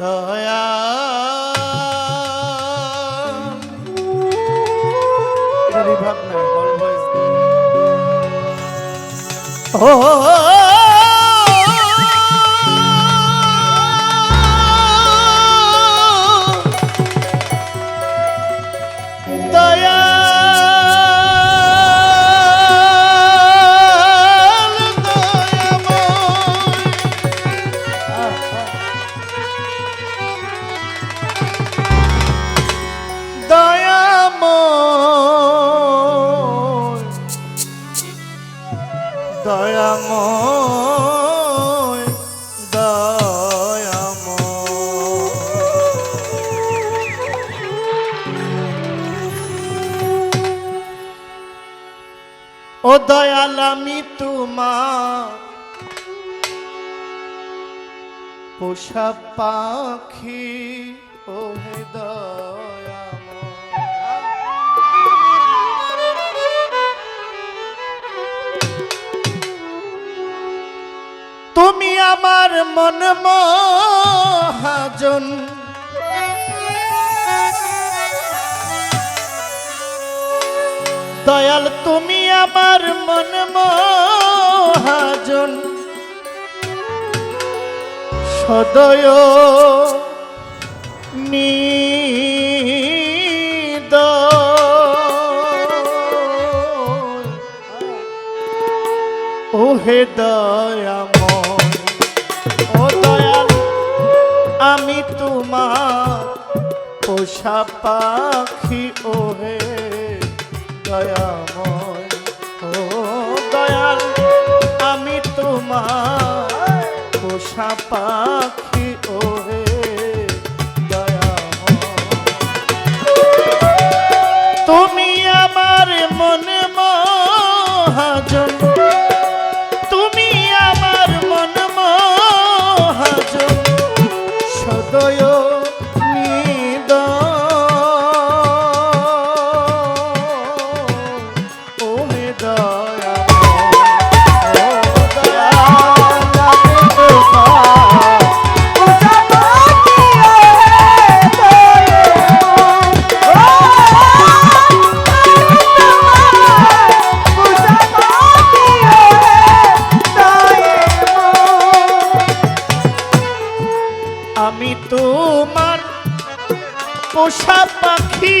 দয়া রিভাব না ও। ও দয়াল আমি তোমার পোষা পাখি ও তুমি আমার মন মহাজন। দয়াল, তুমি আমার মন মহাজন। সদয় নিদ। ও হে দয়াময়, ও দয়াল, আমি তোমার পোষা পাখি ও দয়াল আমি তোমার পোষা পাখি। আমি তোমার পোষা পাখি।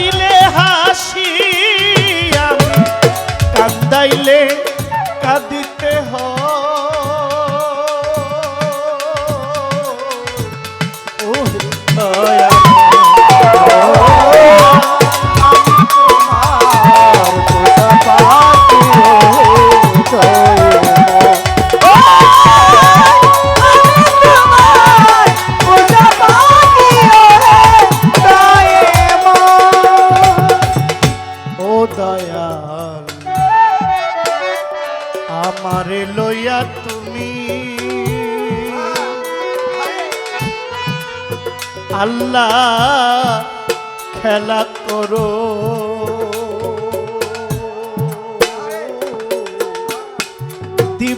হাসাইলে হাসি আমি কান্দাইলে কাঁদিতে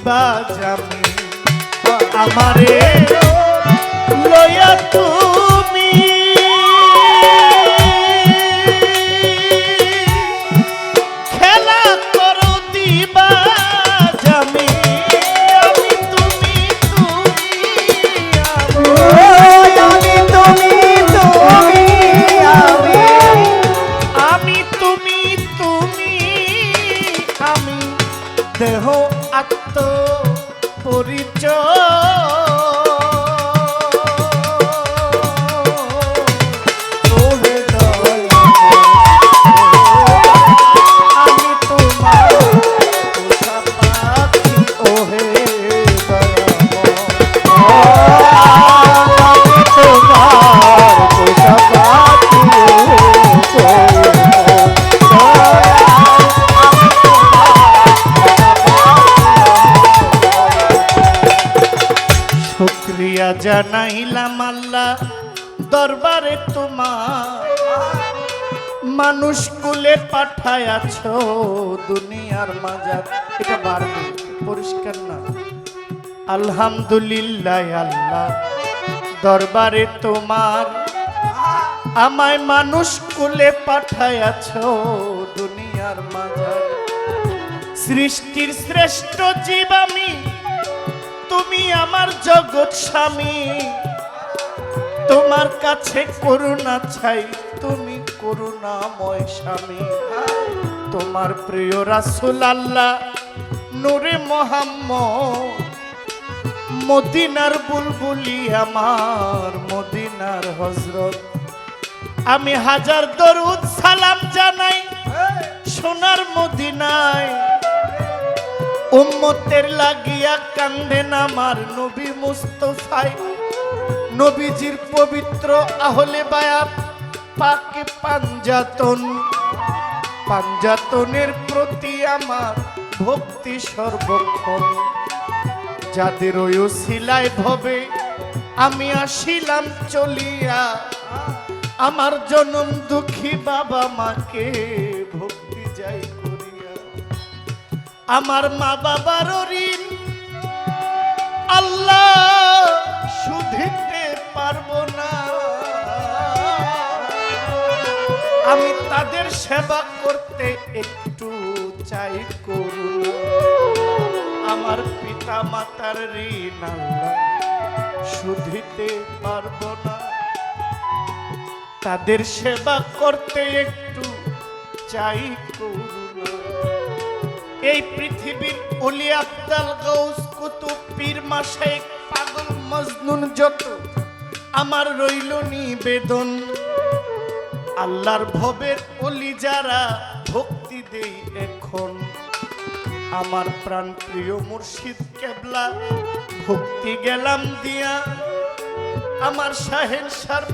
দিবা জামি আমারে লয়া তুমি মানুষ কুলে পাঠায়াছ দুনিয়ার মাজার। এটা বাড়বে পরিষ্কার না? আলহামদুলিল্লাহ আল্লাহ, দরবারে তোমার। আমায় মানুষ কুলে পাঠায়াছ দুনিয়ার মাজার। সৃষ্টির শ্রেষ্ঠ জীব আমি, তুমি আমার জগৎ স্বামী। তোমার কাছে করুণা চাই, তুমি করুণাময় স্বামী। তোমার প্রিয় রাসুল আল্লাহ নূরে মোহাম্মদ, মদিনার বুলবুলি আমার, মদিনার হজরত আমি হাজার দরুদ সালাম জানাই, সোনার মদিনায়। উম্মতের লাগিয়া কান্দেন আমার নবী মুস্তফাই নবীজির পবিত্র আহলে বায়াত, পাকে পাঞ্জাতন। পাঞ্জাতনের প্রতি আমার ভক্তি সর্বক্ষণ। যাদের ওই শিলায় ভবে, আমি আসিলাম চলিয়া। আমার জনম দুঃখী বাবা মাকে ভক্তি যাই করিয়া। আমার মা বাবার ঋণ, আল্লাহ শুধিতে পারব না। আমি তাদের সেবা করতে একটু চাই করুন। আমার পিতা মাতার ঋণ শুধিতে পারব না। তাদের সেবা করতে একটু চাই করুণা এই পৃথিবীর অলি আব্দাল গৌস কুতুব পীর মাসাইক পাগল মজনুন যত, আমার রইল নিবেদন। আল্লাহর ভবের অলি যারা ভক্তি দেই এখন। আমার প্রাণ প্রিয় মুর্শিদ কেবলা, ভক্তি গেলাম দিয়া। আমার শাহেন সার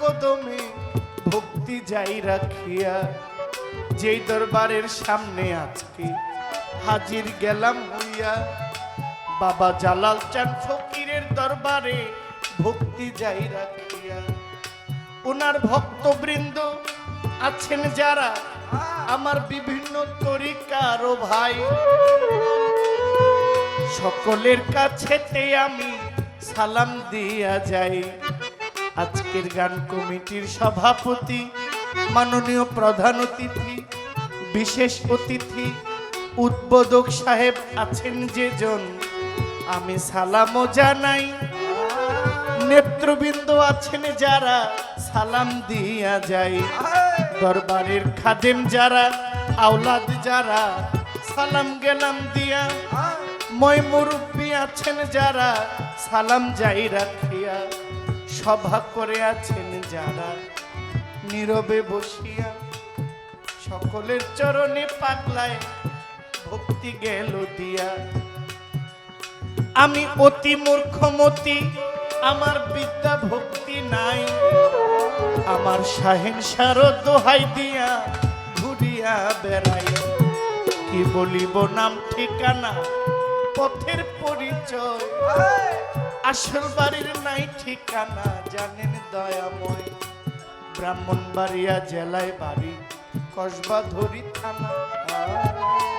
কদমে ভক্তি যাই রাখিয়া। যেই দরবারের সামনে আজকে হাজির গেলাম হইয়া। বাবা জালাল চান ফকিরের দরবারে, ভক্তি যাই রাখিয়া। ওনার ভক্তবৃন্দ আছেন যারা, আমার বিভিন্ন তরিকার ভাই। সকলের কাছেতে আমি সালাম দিয়া যাই। আজকের গান কমিটির সভাপতি, মাননীয় প্রধান অতিথি, বিশেষ অতিথি, উদ্বোধক সাহেব আছেন যেজন আমি সালামও জানাই। নেত্রবৃন্দ আছেন যারা, সালাম দিয়া যাই। দরবারের খাদেম যারা, আওলাদ যারা, সালাম গেলাম দিয়া। মুরব্বী আছেন যারা, সালাম যাই রাখিয়া। সভা করে আছেন যারা, নীরবে বসিয়া। সকলের চরণে পাগলায় ভক্তি গেল দিয়া। আমি অতি মূর্খমতি, আমার বিদ্যা ভক্তি নাই। আমার শাহেন সার দোহাই দিয়া ঘুরিয়া বেড়াই কি বলিব নাম, ঠিকানা, পথের পরিচয়? আসল বাড়ির নাই ঠিকানা, জানেন দয়াময়। ব্রাহ্মণবাড়িয়া জেলায় বাড়ি, কসবা ধরি থানা।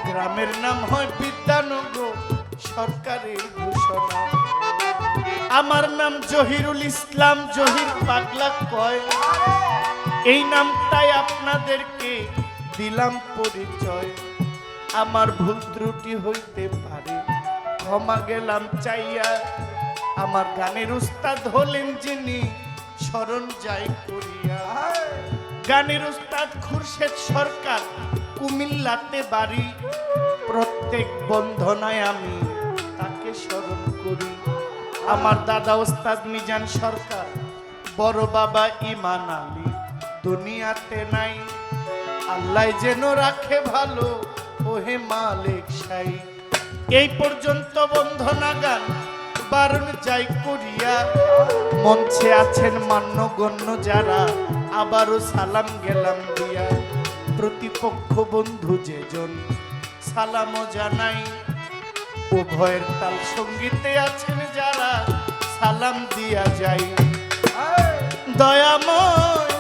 গ্রামের নাম হয় বিদ্যানগর। সরকারের ঘোষণা। আমার নাম জহিরুল ইসলাম, জহির পাগলা কয়। এই নামটাই আপনাদেরকে দিলাম পরিচয়। আমার ভুল ত্রুটি হইতে পারে। ক্ষমা গেলাম চাইয়া। আমার গানের উস্তাদ হলেন যিনি, স্মরণ যাই করিয়া। গানের উস্তাদ খুরশেদ সরকার, কুমিল্লাতে বাড়ি। প্রত্যেক বন্ধনায় আমি তাকে স্মরণ করি। আমার দাদা ওস্তাদ মিজান সরকার, বড় বাবা ইমান আলী, দুনিয়াতে নাই। আল্লাহ যেন রাখে ভালো, ওহে মালিক সাই এই পর্যন্ত বন্ধনা গান বারণ যাই করিয়া, মঞ্চে আছেন মান্যগণ্য যারা, আবারও সালাম গেলাম দিয়া। প্রতিপক্ষ বন্ধু যেজন, সালামও জানাই। উভয়ের তাল সঙ্গীতে আছেন যারা সালাম দিয়া যাই। দয়াময় দয়াময়